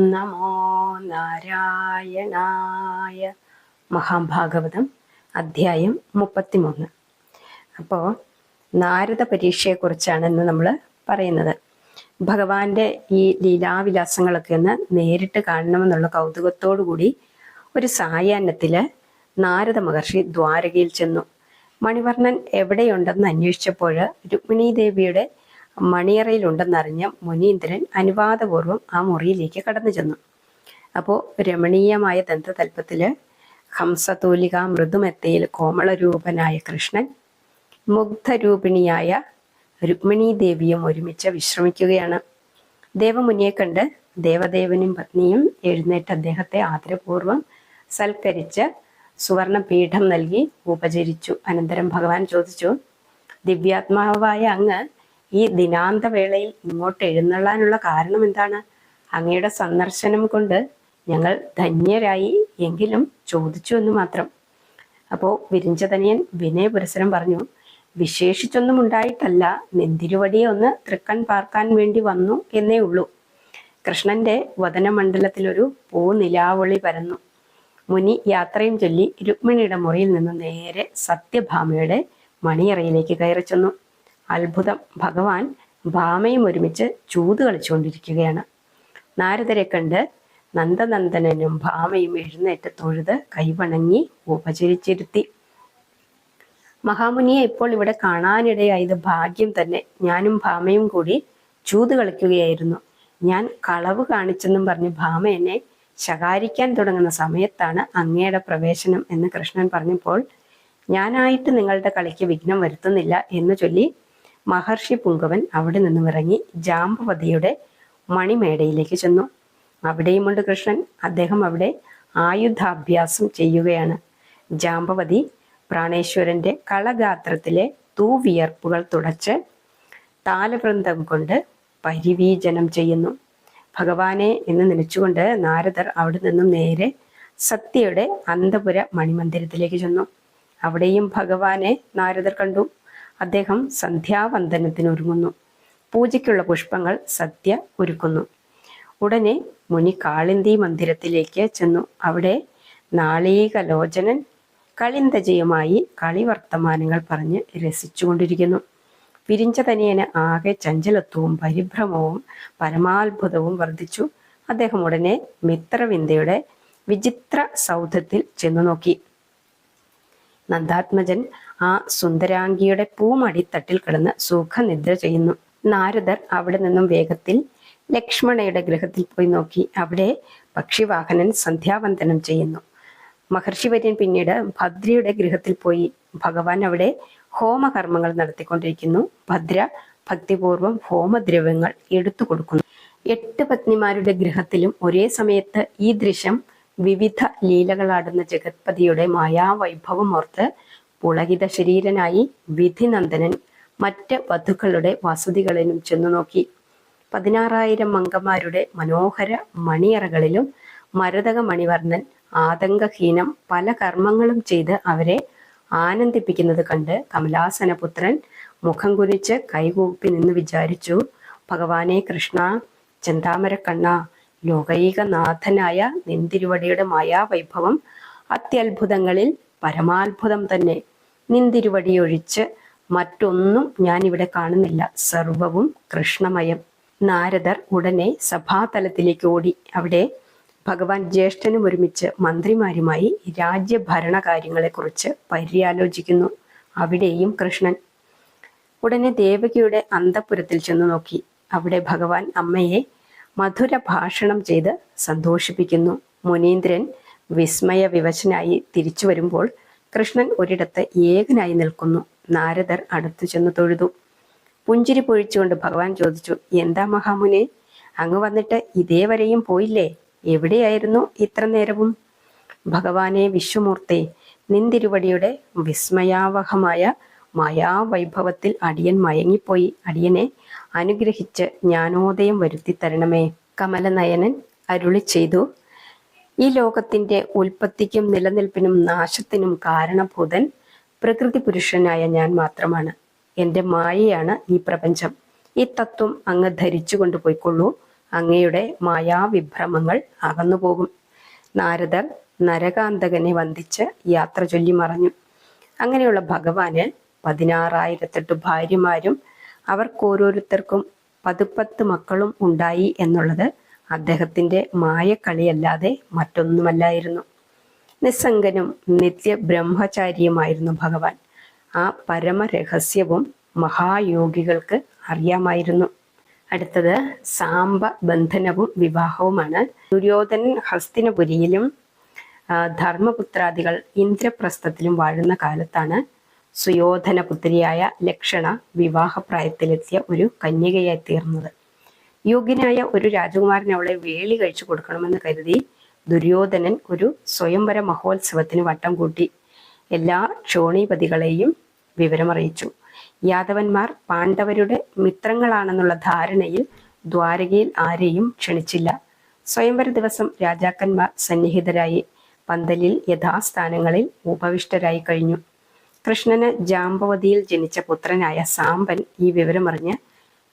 നമോ നാരായണായ മഹാഭാഗവതം അധ്യായം മുപ്പത്തിമൂന്ന്. അപ്പോൾ നാരദ പരീക്ഷയെക്കുറിച്ചാണ് ഇന്ന് നമ്മൾ പറയുന്നത്. ഭഗവാന്റെ ഈ ലീലാവിലാസങ്ങളൊക്കെ ഒന്ന് നേരിട്ട് കാണണമെന്നുള്ള കൗതുകത്തോടു കൂടി ഒരു സായാഹ്നത്തിൽ നാരദ മഹർഷി ദ്വാരകയിൽ ചെന്നു. മണിവർണൻ എവിടെയുണ്ടെന്ന് അന്വേഷിച്ചപ്പോൾ രുക്മിണീ ദേവിയുടെ മണിയറയിലുണ്ടെന്നറിഞ്ഞ മുനീന്ദ്രൻ അനുവാദപൂർവം ആ മുറിയിലേക്ക് കടന്നു ചെന്നു. അപ്പോൾ രമണീയമായ ദന്തതൽപ്പത്തിൽ ഹംസതൂലിക മൃദുമെത്തയിൽ കോമളരൂപനായ കൃഷ്ണൻ മുഗ്ധരൂപിണിയായ രുക്മിണീ ദേവിയും ഒരുമിച്ച് വിശ്രമിക്കുകയാണ്. ദേവമുനിയെ കണ്ട് ദേവദേവനും പത്നിയും എഴുന്നേറ്റ് അദ്ദേഹത്തെ ആദരപൂർവം സൽക്കരിച്ച് സുവർണ പീഠം നൽകി ഉപചരിച്ചു. അനന്തരം ഭഗവാൻ ചോദിച്ചു ദിവ്യാത്മാവായ അങ്ങ് ഈ ദിനാന്ത വേളയിൽ ഇങ്ങോട്ട് എഴുന്നള്ളാനുള്ള കാരണം എന്താണ്? അങ്ങയുടെ സന്ദർശനം കൊണ്ട് ഞങ്ങൾ ധന്യരായി എങ്കിലും ചോദിച്ചു എന്ന് മാത്രം. അപ്പോൾ വിരിഞ്ചതനിയൻ വിനയപുരസരം പറഞ്ഞു വിശേഷിച്ചൊന്നും ഉണ്ടായിട്ടല്ല. നെന്തിരുവടിയെ ഒന്ന് തൃക്കൺ പാർക്കാൻ വേണ്ടി വന്നു എന്നേ ഉള്ളൂ. കൃഷ്ണന്റെ വതനമണ്ഡലത്തിലൊരു പൂനിലാവളി പരന്നു. മുനി യാത്രയും ചൊല്ലി രുക്മിണിയുടെ മുറിയിൽ നിന്ന് നേരെ സത്യഭാമയുടെ മണിയറയിലേക്ക് കയറി ചെന്നു അത്ഭുതം. ഭഗവാൻ ഭാമയും ഒരുമിച്ച് ചൂത് കളിച്ചുകൊണ്ടിരിക്കുകയാണ്. നാരദരെ കണ്ട് നന്ദനന്ദനനും ഭാമയും എഴുന്നേറ്റ് തൊഴുത് കൈവണങ്ങി ഉപചരിച്ചിരുത്തി. മഹാമുനിയെ ഇപ്പോൾ ഇവിടെ കാണാനിടയായത് ഭാഗ്യം തന്നെ. ഞാനും ഭാമയും കൂടി ചൂത് കളിക്കുകയായിരുന്നു. ഞാൻ കളവ് കാണിച്ചെന്നും പറഞ്ഞ് ഭാമ എന്നെ ശകാരിക്കാൻ തുടങ്ങുന്ന സമയത്താണ് അങ്ങയുടെ പ്രവേശനം എന്ന് കൃഷ്ണൻ പറഞ്ഞപ്പോൾ ഞാനായിട്ട് നിങ്ങളുടെ കളിക്ക് വിഘ്നം വരുത്തുന്നില്ല എന്ന് ചൊല്ലി മഹർഷി പുങ്കവൻ അവിടെ നിന്നും ഇറങ്ങി ജാമ്പവതിയുടെ മണിമേടയിലേക്ക് ചെന്നു. അവിടെയുമുണ്ട് കൃഷ്ണൻ. അദ്ദേഹം അവിടെ ആയുധാഭ്യാസം ചെയ്യുകയാണ്. ജാമ്പവതി പ്രാണേശ്വരന്റെ കളഗാത്രത്തിലെ തൂവിയർപ്പുകൾ തുടച്ച് താലവൃന്ദം കൊണ്ട് പരിവീജനം ചെയ്യുന്നു. ഭഗവാനെ എന്ന് നിലച്ചുകൊണ്ട് നാരദർ അവിടെ നിന്നും നേരെ സത്യയുടെ അന്തപുര മണിമന്ദിരത്തിലേക്ക് ചെന്നു. അവിടെയും ഭഗവാനെ നാരദർ കണ്ടു. അദ്ദേഹം സന്ധ്യാവന്ദനത്തിന് ഒരുങ്ങുന്നു പൂജയ്ക്കുള്ള പുഷ്പങ്ങൾ സദ്യ ഒരുക്കുന്നു. ഉടനെ മുനി കാളിന്തി മന്ദിരത്തിലേക്ക് ചെന്നു. അവിടെ നാളീകലോചനൻ കളിന്തജയുമായി കളിവർത്തമാനങ്ങൾ പറഞ്ഞ് രസിച്ചുകൊണ്ടിരിക്കുന്നു. വിരിഞ്ചതനിയന് ആകെ ചഞ്ചലത്വവും പരിഭ്രമവും പരമാത്ഭുതവും വർദ്ധിച്ചു. അദ്ദേഹം ഉടനെ മിത്രവിന്ദയുടെ വിചിത്ര സൗധത്തിൽ ചെന്നു നോക്കി. നന്ദാത്മജൻ ആ സുന്ദരാംഗിയുടെ പൂമടിത്തട്ടിൽ കിടന്ന് സുഖനിദ്ര ചെയ്യുന്നു. നാരദർ അവിടെ നിന്നും വേഗത്തിൽ ലക്ഷ്മണയുടെ ഗൃഹത്തിൽ പോയി നോക്കി. അവിടെ പക്ഷിവാഹനൻ സന്ധ്യാവന്തനം ചെയ്യുന്നു. മഹർഷിവര്യൻ പിന്നീട് ഭദ്രയുടെ ഗൃഹത്തിൽ പോയി. ഭഗവാൻ അവിടെ ഹോമകർമ്മങ്ങൾ നടത്തിക്കൊണ്ടിരിക്കുന്നു. ഭദ്ര ഭക്തിപൂർവം ഹോമദ്രവ്യങ്ങൾ എടുത്തു കൊടുക്കുന്നു. എട്ട് പത്നിമാരുടെ ഗൃഹത്തിലും ഒരേ സമയത്ത് ഈ ദൃശ്യം വിവിധ ലീലകളാടുന്ന ജഗത്പതിയുടെ മായാവൈഭവം ഓർത്ത് പുളകിത ശരീരനായി വിധിനന്ദനൻ മറ്റ് വധുക്കളുടെ വസതികളിലും ചെന്നു നോക്കി. പതിനാറായിരം അംഗന്മാരുടെ മനോഹര മണിയറകളിലും മരതക മണിവർണൻ ആതങ്കഹീനം പല കർമ്മങ്ങളും ചെയ്ത് അവരെ ആനന്ദിപ്പിക്കുന്നത് കണ്ട് കമലാസനപുത്രൻ മുഖം കുനിച്ച് കൈകൂപ്പി നിന്ന് വിചാരിച്ചു ഭഗവാനെ കൃഷ്ണ ചെന്താമരക്കണ്ണ ലോകൈകനാഥനായ നിന്തിരുവടിയുടെ മായാവൈഭവം അത്യത്ഭുതങ്ങളിൽ പരമാത്ഭുതം തന്നെ. നിന്തിരുവടിയൊഴിച്ച് മറ്റൊന്നും ഞാൻ ഇവിടെ കാണുന്നില്ല. സർവവും കൃഷ്ണമയം. നാരദർ ഉടനെ സഭാതലത്തിലേക്ക് ഓടി. അവിടെ ഭഗവാൻ ജ്യേഷ്ഠനും ഒരുമിച്ച് മന്ത്രിമാരുമായി രാജ്യഭരണ കാര്യങ്ങളെക്കുറിച്ച് പര്യാലോചിക്കുന്നു. അവിടെയും കൃഷ്ണൻ ഉടനെ ദേവകിയുടെ അന്തപുരത്തിൽ ചെന്നു നോക്കി. അവിടെ ഭഗവാൻ അമ്മയെ മധുര ഭാഷണം ചെയ്ത് സന്തോഷിപ്പിക്കുന്നു. മുനീന്ദ്രൻ വിസ്മയ വിവശനായി തിരിച്ചു വരുമ്പോൾ കൃഷ്ണൻ ഒരിടത്ത് ഏകനായി നിൽക്കുന്നു. നാരദർ അടുത്തു ചെന്ന് തൊഴുതു. പുഞ്ചിരി പൊഴിച്ചുകൊണ്ട് ഭഗവാൻ ചോദിച്ചു എന്താ മഹാമുനെ അങ്ങ് വന്നിട്ട് ഇതേവരെയും പോയില്ലേ? എവിടെയായിരുന്നു ഇത്ര നേരവും? ഭഗവാനെ വിശ്വമൂർത്തെ നിന്തിരുവടിയുടെ വിസ്മയാവഹമായ മായാവൈഭവത്തിൽ അടിയൻ മയങ്ങിപ്പോയി. അടിയനെ അനുഗ്രഹിച്ച് ജ്ഞാനോദയം വരുത്തി തരണമേ. കമലനയനൻ അരുളി ചെയ്തു ഈ ലോകത്തിന്റെ ഉൽപ്പത്തിക്കും നിലനിൽപ്പിനും നാശത്തിനും കാരണഭൂതൻ പ്രകൃതി പുരുഷനായ ഞാൻ മാത്രമാണ്. എന്റെ മായയാണ് ഈ പ്രപഞ്ചം. ഈ തത്വം അങ്ങ് ധരിച്ചു കൊണ്ടുപോയിക്കൊള്ളൂ അങ്ങയുടെ മായാവിഭ്രമങ്ങൾ അകന്നുപോകും. നാരദർ നരകാന്തകനെ വന്ദിച്ച് യാത്ര ചൊല്ലി മറഞ്ഞു. അങ്ങനെയുള്ള ഭഗവാന് പതിനാറായിരത്തെട്ട് ഭാര്യമാരും അവർക്കോരോരുത്തർക്കും പതുപ്പത്ത് മക്കളും ഉണ്ടായി എന്നുള്ളത് അദ്ദേഹത്തിന്റെ മായക്കളിയല്ലാതെ മറ്റൊന്നുമല്ലായിരുന്നു. നിസ്സംഗനും നിത്യ ബ്രഹ്മചാരിയുമായിരുന്നു ഭഗവാൻ. ആ പരമരഹസ്യവും മഹായോഗികൾക്ക് അറിയാമായിരുന്നു. അടുത്തത് സാമ്പ ബന്ധനവും വിവാഹവുമാണ്. ദുര്യോധനൻ ഹസ്തിനപുരിയിലും ധർമ്മപുത്രാദികൾ ഇന്ദ്രപ്രസ്ഥത്തിലും വാഴുന്ന കാലത്താണ് സുയോധന പുത്രിയായ ലക്ഷണ വിവാഹപ്രായത്തിലെത്തിയ ഒരു കന്യകയായി തീർന്നത്. യോഗ്യനായ ഒരു രാജകുമാരൻ അവളെ വേളി കഴിച്ചു കൊടുക്കണമെന്ന് കരുതി ദുര്യോധനൻ ഒരു സ്വയംവര മഹോത്സവത്തിന് വട്ടം കൂട്ടി എല്ലാ ക്ഷോണീപതികളെയും വിവരമറിയിച്ചു. യാദവന്മാർ പാണ്ഡവരുടെ മിത്രങ്ങളാണെന്നുള്ള ധാരണയിൽ ദ്വാരകയിൽ ആരെയും ക്ഷണിച്ചില്ല. സ്വയംവര ദിവസം രാജാക്കന്മാർ സന്നിഹിതരായി പന്തലിൽ യഥാസ്ഥാനങ്ങളിൽ ഉപവിഷ്ടരായി കഴിഞ്ഞു. കൃഷ്ണന് ജാമ്പവതിയിൽ ജനിച്ച പുത്രനായ സാമ്പൻ ഈ വിവരമറിഞ്ഞ്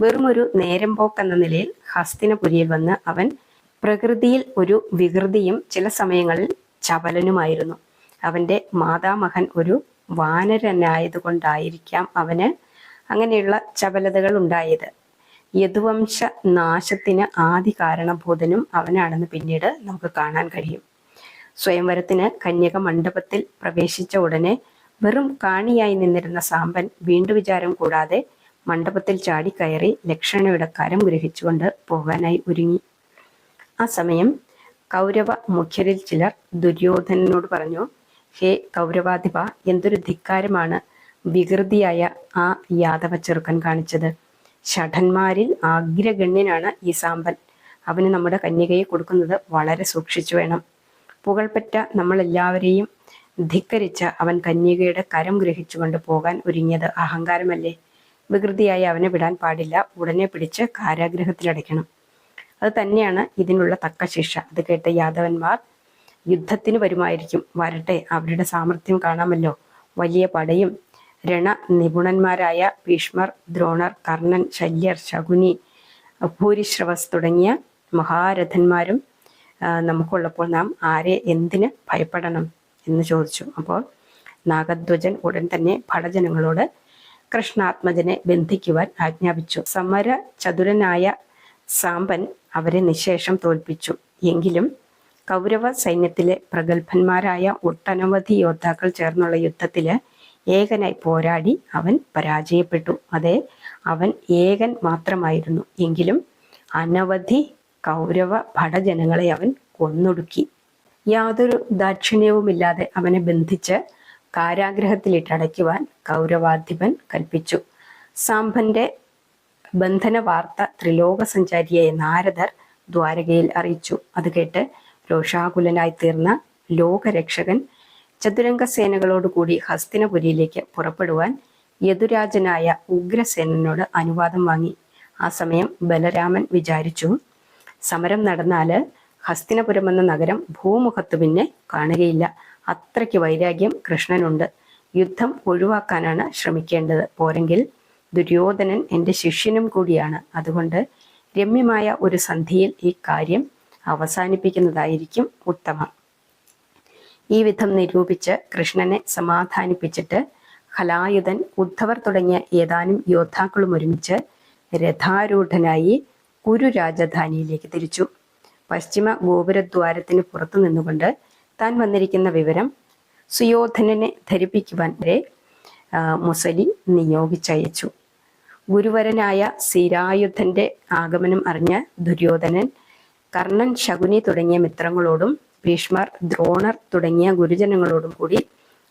വെറുമൊരു നേരം പോക്കെന്ന നിലയിൽ ഹസ്തിനപുരിയിൽ വന്ന് അവൻ പ്രകൃതിയിൽ ഒരു വികൃതിയും ചില സമയങ്ങളിൽ ചപലനുമായിരുന്നു അവന്റെ മാതാമഹൻ ഒരു വാനരനായതുകൊണ്ടായിരിക്കാം അവന് അങ്ങനെയുള്ള ചപലതകൾ ഉണ്ടായത്. യദുവംശ നാശത്തിന് ആദി കാരണഭൂതനും അവനാണെന്ന് പിന്നീട് നമുക്ക് കാണാൻ കഴിയും. സ്വയംവരത്തിന് കന്യക മണ്ഡപത്തിൽ പ്രവേശിച്ച ഉടനെ വെറും കാണിയായി നിന്നിരുന്ന സാമ്പൻ വീണ്ടു വിചാരം കൂടാതെ മണ്ഡപത്തിൽ ചാടിക്കയറി ലക്ഷണയുടെ കരം ഗ്രഹിച്ചുകൊണ്ട് പോകാനായി ഒരുങ്ങി. ആ സമയം കൗരവ മുഖ്യരിൽ ചിലർ ദുര്യോധനനോട് പറഞ്ഞു ഹേ കൗരവാധിപ എന്തൊരു ധിക്കാരമാണ് വികൃതിയായ ആ യാദവ ചെറുക്കൻ കാണിച്ചത്. ഷഠന്മാരിൽ ആഗ്രഗണ്യനാണ് ഈ സാമ്പൻ. അവന് നമ്മുടെ കന്യകയെ കൊടുക്കുന്നത് വളരെ സൂക്ഷിച്ചു വേണം. പുകൾപ്പെട്ട നമ്മളെല്ലാവരെയും ധിക്കരിച്ച അവൻ കന്യകയുടെ കരം ഗ്രഹിച്ചുകൊണ്ട് പോകാൻ ഒരുങ്ങിയത് അഹങ്കാരമല്ലേ? വികൃതിയായി അവനെ വിടാൻ പാടില്ല. ഉടനെ പിടിച്ച് കാരാഗ്രഹത്തിലടയ്ക്കണം. അത് തന്നെയാണ് ഇതിനുള്ള തക്ക ശിക്ഷ. അത് കേട്ട യാദവന്മാർ യുദ്ധത്തിന് വരുമായിരിക്കും. വരട്ടെ. അവരുടെ സാമർഥ്യം കാണാമല്ലോ. വലിയ പടയും രണ നിപുണന്മാരായ ഭീഷ്മർ ദ്രോണർ കർണൻ ശല്യർ ശകുനി ഭൂരിശ്രവസ് തുടങ്ങിയ മഹാരഥന്മാരും നമുക്കുള്ളപ്പോൾ നാം ആരെ എന്തിന് ഭയപ്പെടണം? എന്ന് ചോദിച്ചു. അപ്പോൾ നാഗധ്വജൻ ഉടൻ തന്നെ ഭടജനങ്ങളോട് കൃഷ്ണാത്മജനെ ബന്ധിക്കുവാൻ ആജ്ഞാപിച്ചു. സമര ചതുരനായ സാമ്പൻ അവരെ നിശേഷം തോൽപ്പിച്ചു. എങ്കിലും കൗരവ സൈന്യത്തിലെ പ്രഗത്ഭന്മാരായ ഒട്ടനവധി യോദ്ധാക്കൾ ചേർന്നുള്ള യുദ്ധത്തിൽ ഏകനായി പോരാടി അവൻ പരാജയപ്പെട്ടു. അതെ അവൻ ഏകൻ മാത്രമായിരുന്നു. എങ്കിലും അനവധി കൗരവ ഭടജനങ്ങളെ അവൻ കൊന്നൊടുക്കി. യാതൊരു ദാക്ഷിണ്യവുമില്ലാതെ അവനെ ബന്ധിച്ച് കാരാഗ്രഹത്തിലിട്ടടയ്ക്കുവാൻ കൗരവാധിപൻ കൽപ്പിച്ചു. സാംബന്റെ ബന്ധന വാർത്ത ത്രിലോക സഞ്ചാരിയായ നാരദർ ദ്വാരകയിൽ അറിയിച്ചു. അത് കേട്ട് രോഷാകുലനായി തീർന്ന ലോകരക്ഷകൻ ചതുരംഗ സേനകളോടുകൂടി ഹസ്തിനപുരിയിലേക്ക് പുറപ്പെടുവാൻ യദുരാജനായ ഉഗ്രസേനനോട് അനുവാദം വാങ്ങി. ആ സമയം ബലരാമൻ വിചാരിച്ചു സമരം നടന്നാൽ ഹസ്തിനപുരം എന്ന നഗരം ഭൂമുഖത്ത് പിന്നെ കാണുകയില്ല. അത്രയ്ക്ക് വൈരാഗ്യം കൃഷ്ണനുണ്ട്. യുദ്ധം ഒഴിവാക്കാനാണ് ശ്രമിക്കേണ്ടത്. പോരെങ്കിൽ ദുര്യോധനൻ എന്റെ ശിഷ്യനും കൂടിയാണ്. അതുകൊണ്ട് രമ്യമായ ഒരു സന്ധിയിൽ ഈ കാര്യം അവസാനിപ്പിക്കുന്നതായിരിക്കും ഉത്തമം. ഈ വിധം നിരൂപിച്ച് കൃഷ്ണനെ സമാധാനിപ്പിച്ചിട്ട് ഹലായുധൻ ഉദ്ധവർ തുടങ്ങിയ ഏതാനും യോദ്ധാക്കളും ഒരുമിച്ച് രഥാരൂഢനായി കുരു രാജധാനിയിലേക്ക് തിരിച്ചു. പശ്ചിമ ഗോപുരദ്വാരത്തിന് പുറത്തു നിന്നുകൊണ്ട് താൻ വന്നിരിക്കുന്ന വിവരം സുയോധനനെ ധരിപ്പിക്കുവാൻ വരെ മുസലി നിയോഗിച്ചയച്ചു. ഗുരുവരനായ സിരായുധന്റെ ആഗമനം അറിഞ്ഞ ദുര്യോധനൻ കർണൻ ശകുനി തുടങ്ങിയ മിത്രങ്ങളോടും ഭീഷ്മർ ദ്രോണർ തുടങ്ങിയ ഗുരുജനങ്ങളോടും കൂടി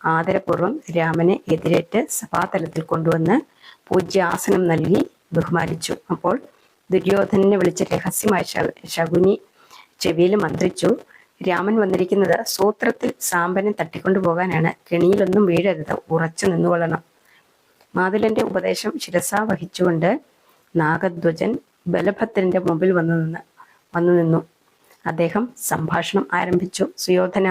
ആദരപൂർവം രാമനെ എതിരേറ്റ് സഭാതലത്തിൽ കൊണ്ടുവന്ന് പൂജ്യാസനം നൽകി ബഹുമാനിച്ചു. അപ്പോൾ ദുര്യോധനനെ വിളിച്ച് രഹസ്യമായ ശകുനി ചെവിയിൽ മന്ത്രിച്ചു രാമൻ വന്നിരിക്കുന്നത് സൂത്രത്തിൽ സാമ്പനെ തട്ടിക്കൊണ്ടു പോകാനാണ്. കെണിയിലൊന്നും വീഴരുത് ഉറച്ചു നിന്നുകൊള്ളണം. മാതുലന്റെ ഉപദേശം ശിരസ വഹിച്ചുകൊണ്ട് നാഗധ്വജൻ ബലഭദ്രന്റെ മുമ്പിൽ വന്നു നിന്ന് വന്നു നിന്നു. അദ്ദേഹം സംഭാഷണം ആരംഭിച്ചു. സുയോധന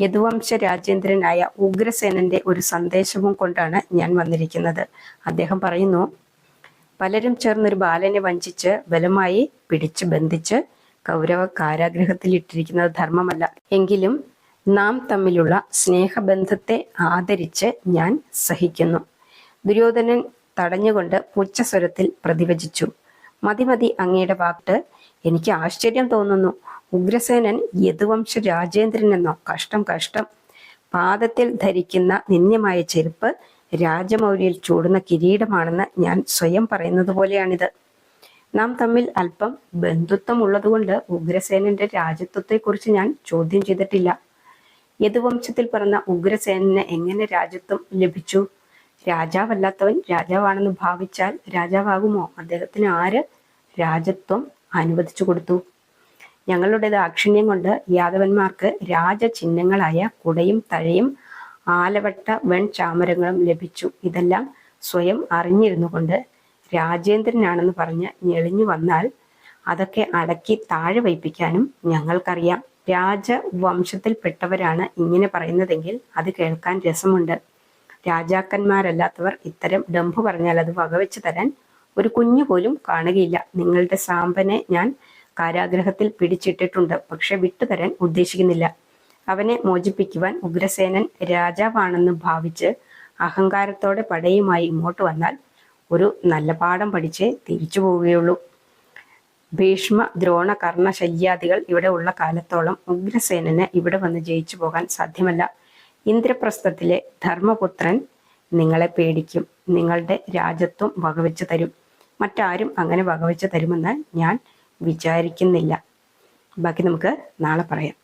യദുവംശ രാജേന്ദ്രനായ ഉഗ്രസേനന്റെ ഒരു സന്ദേശവും കൊണ്ടാണ് ഞാൻ വന്നിരിക്കുന്നത്. അദ്ദേഹം പറയുന്നു പലരും ചേർന്നൊരു ബാലനെ വഞ്ചിച്ച് ബലമായി പിടിച്ച് ബന്ധിച്ച് കൗരവ കാരാഗ്രഹത്തിൽ ഇട്ടിരിക്കുന്നത് ധർമ്മമല്ല. എങ്കിലും നാം തമ്മിലുള്ള സ്നേഹബന്ധത്തെ ആദരിച്ച് ഞാൻ സഹിക്കുന്നു. ദുര്യോധനൻ തടഞ്ഞുകൊണ്ട് പുച്ഛസ്വരത്തിൽ പ്രതിവചിച്ചു. മതി മതി അങ്ങയുടെ വാക്ക്. എനിക്ക് ആശ്ചര്യം തോന്നുന്നു. ഉഗ്രസേനൻ യദുവംശ രാജേന്ദ്രൻ എന്നോ കഷ്ടം കഷ്ടം. പാദത്തിൽ ധരിക്കുന്ന നിന്ദ്യമായ ചെരുപ്പ് രാജമൗലിയിൽ ചൂടുന്ന കിരീടമാണെന്ന് ഞാൻ സ്വയം പറയുന്നത് പോലെയാണിത്. നാം തമ്മിൽ അല്പം ബന്ധുത്വം ഉള്ളതുകൊണ്ട് ഉഗ്രസേനന്റെ രാജ്യത്വത്തെക്കുറിച്ച് ഞാൻ ചോദ്യം ചെയ്തിട്ടില്ല. യദുവംശത്തിൽ പിറന്ന ഉഗ്രസേനന് എങ്ങനെ രാജ്യത്വം ലഭിച്ചു? രാജാവല്ലാത്തവൻ രാജാവാണെന്ന് ഭാവിച്ചാൽ രാജാവാകുമോ? അദ്ദേഹത്തിന് ആര് രാജത്വം അനുവദിച്ചു കൊടുത്തു? ഞങ്ങളുടെ ദാക്ഷിണ്യം കൊണ്ട് യാദവന്മാർക്ക് രാജചിഹ്നങ്ങളായ കുടയും തഴയും ആലവട്ട വെൺ ചാമരങ്ങളും ലഭിച്ചു. ഇതെല്ലാം സ്വയം അറിഞ്ഞിരുന്നു കൊണ്ട് രാജേന്ദ്രനാണെന്ന് പറഞ്ഞ് ഞെളിഞ്ഞു വന്നാൽ അതൊക്കെ അടക്കി താഴെ വയ്പ്പിക്കാനും ഞങ്ങൾക്കറിയാം. രാജവംശത്തിൽപ്പെട്ടവരാണ് ഇങ്ങനെ പറയുന്നതെങ്കിൽ അത് കേൾക്കാൻ രസമുണ്ട്. രാജാക്കന്മാരല്ലാത്തവർ ഇത്തരം ഡംഭു പറഞ്ഞാൽ അത് വകവെച്ച് തരാൻ ഒരു കുഞ്ഞു പോലും കാണുകയില്ല. നിങ്ങളുടെ സാമ്പനെ ഞാൻ കാരാഗ്രഹത്തിൽ പിടിച്ചിട്ടിട്ടുണ്ട് പക്ഷെ വിട്ടുതരാൻ ഉദ്ദേശിക്കുന്നില്ല. അവനെ മോചിപ്പിക്കുവാൻ ഉഗ്രസേനൻ രാജാവാണെന്ന് ഭാവിച്ച് അഹങ്കാരത്തോടെ പടയുമായി ഇങ്ങോട്ട് വന്നാൽ ഒരു നല്ല പാഠം പഠിച്ച് തിരിച്ചു പോവുകയുള്ളൂ. ഭീഷ്മ ദ്രോണ കർണ ശല്യാദികൾ ഇവിടെ ഉള്ള കാലത്തോളം ഉഗ്രസേനന് ഇവിടെ വന്ന് ജയിച്ചു പോകാൻ സാധ്യമല്ല. ഇന്ദ്രപ്രസ്ഥത്തിലെ ധർമ്മപുത്രൻ നിങ്ങളെ പേടിക്കും. നിങ്ങളുടെ രാജ്യത്വം വകവെച്ച് തരും. മറ്റാരും അങ്ങനെ വകവെച്ച് തരുമെന്ന് ഞാൻ വിചാരിക്കുന്നില്ല. ബാക്കി നമുക്ക് നാളെ പറയാം.